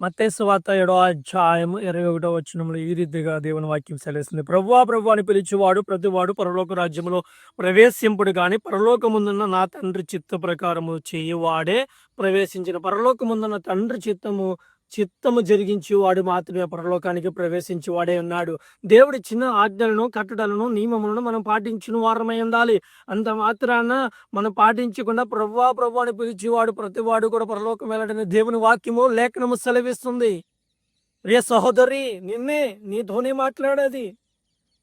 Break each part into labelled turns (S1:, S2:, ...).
S1: మత్తేసు వార్త ఏడో అధ్యాయం ఇరవై ఒకటో వచనంలో ఈ రీతిగా దేవుని వాక్యం సెలవుస్తుంది. ప్రభువా ప్రభు అని పిలిచేవాడు ప్రతివాడు పరలోక రాజ్యంలో ప్రవేశింపుడు కానీ పరలోకముందున్న నా తండ్రి చిత్త ప్రకారము చేయువాడే ప్రవేశించిన పరలోకముందున్న తండ్రి చిత్తము చిత్తము జరిగించి వాడు మాత్రమే పరలోకానికి ప్రవేశించి వాడే ఉన్నాడు. దేవుడి చిన్న ఆజ్ఞలను కట్టడలను నియమములను మనం పాటించిన వారమై ఉండాలి. అంత మాత్రాన మనం పాటించకుండా ప్రభా ప్రభు అని పిలిచేవాడు ప్రతివాడు కూడా పరలోకం వెళ్ళడని దేవుని వాక్యము లేఖనము సెలవిస్తుంది. రే సహోదరి నిన్నే నీతోనే మాట్లాడేది.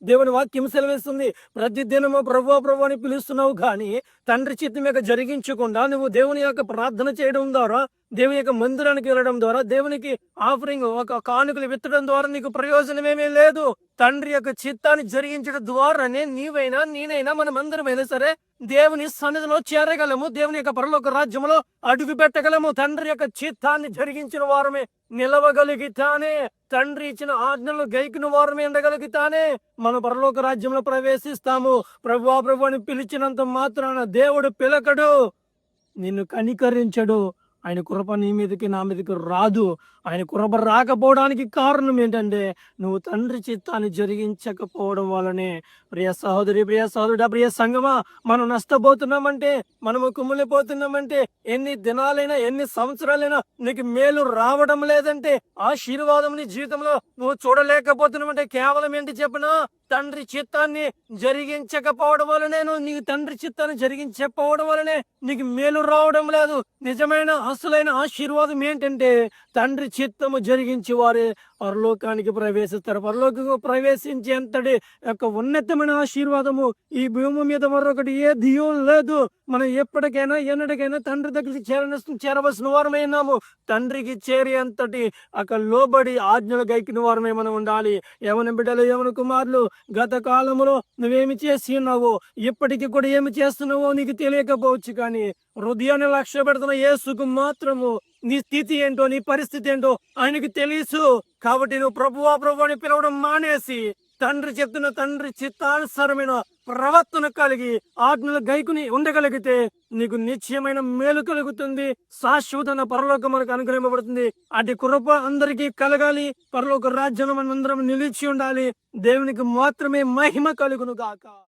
S1: దేవుని వాక్యం సెలవిస్తుంది. ప్రతిదినము ప్రభు ప్రభు అని పిలుస్తున్నావు కానీ తండ్రి చిత్తం యొక్క జరిగించకుండా నువ్వు దేవుని యొక్క ప్రార్థన చేయడం ద్వారా దేవుని యొక్క మందిరానికి వెళ్ళడం ద్వారా దేవునికి ఆఫరింగ్ ఒక కానుకలు విత్తడం ద్వారా నీకు ప్రయోజనం ఏమీ లేదు. తండ్రి యొక్క చిత్తాన్ని జరిగించడం ద్వారానే నీవైనా నేనైనా మన మందిరమైనా సరే దేవుని సన్నిధిలో చేరగలము. దేవుని యొక్క పరలోక రాజ్యంలో అడుగు పెట్టగలము. తండ్రి యొక్క చిత్తాన్ని జరిగించిన వారమే నిలవగలిగితానే. తండ్రి ఇచ్చిన ఆజ్ఞలు గైకిన వారమే ఉండగలిగితానే. మన పరలోక రాజ్యంలో ప్రవేశిస్తాము. ప్రభు ప్రభు అని పిలిచినంత మాత్రాన దేవుడు పిలకడు. నిన్ను కనికరించడు. ఆయన కృప నీ మీదకి నా మీదకి రాదు. ఆయన కృప రాకపోవడానికి కారణం ఏంటంటే నువ్వు తండ్రి చిత్తాన్ని జరిగించకపోవడం వల్లనే. ప్రియ సహోదరి ప్రియ సహోదరుడా ప్రియ సంగమా మనం నష్టపోతున్నామంటే మనము కుమ్ములిపోతున్నామంటే ఎన్ని దినాలైనా ఎన్ని సంవత్సరాలైనా నీకు మేలు రావడం లేదంటే ఆశీర్వాదం నీ జీవితంలో నువ్వు చూడలేకపోతున్నామంటే కేవలం ఏంటి చెప్పినా? తండ్రి చిత్తాన్ని జరిగించకపోవడం వలనేను నీకు తండ్రి చిత్తాన్ని జరిగించకపోవడం వలనే నీకు మేలు రావడం లేదు. నిజమైన అసలైన ఆశీర్వాదం ఏంటంటే తండ్రి చిత్తము జరిగించి వారే పరలోకానికి ప్రవేశిస్తారు. పరలోకకు ప్రవేశించేంతటి యొక్క ఉన్నతమైన ఆశీర్వాదము ఈ భూమి మీద మరొకటి ఏ దియం లేదు. మనం ఎప్పటికైనా ఎన్నటికైనా తండ్రి దగ్గరికి చేరన చేరవలసిన వారమైనాము తండ్రికి చేరేంతటి అక్కడ లోబడి ఆజ్ఞలు గైకిన వారమే మనం ఉండాలి. యవన బిడ్డలు యవన కుమారులు గత కాలంలో నువ్వేమి చేసి ఉన్నావో ఇప్పటికి కూడా ఏమి చేస్తున్నావో నీకు తెలియకపోవచ్చు కానీ హృదయాన్ని లక్ష్య పెడుతున్న యేసుకు మాత్రము నీ స్థితి ఏంటో నీ పరిస్థితి ఏంటో ఆయనకి తెలుసు. కాబట్టి నువ్వు ప్రభువా ప్రభు అని పిలవడం మానేసి తండ్రి చెప్తున్న తండ్రి చిత్తానుసారమైన ప్రవర్తన కలిగి ఆజ్ఞలు గైకుని ఉండగలిగితే నీకు నిశ్చయమైన మేలు కలుగుతుంది. శాశ్వతన పరలోకం మనకు అనుగ్రహింపబడుతుంది. అటు కృప అందరికీ కలగాలి. పరలోక రాజ్యం మనందరం నిలిచి ఉండాలి. దేవునికి మాత్రమే మహిమ కలుగును గాక.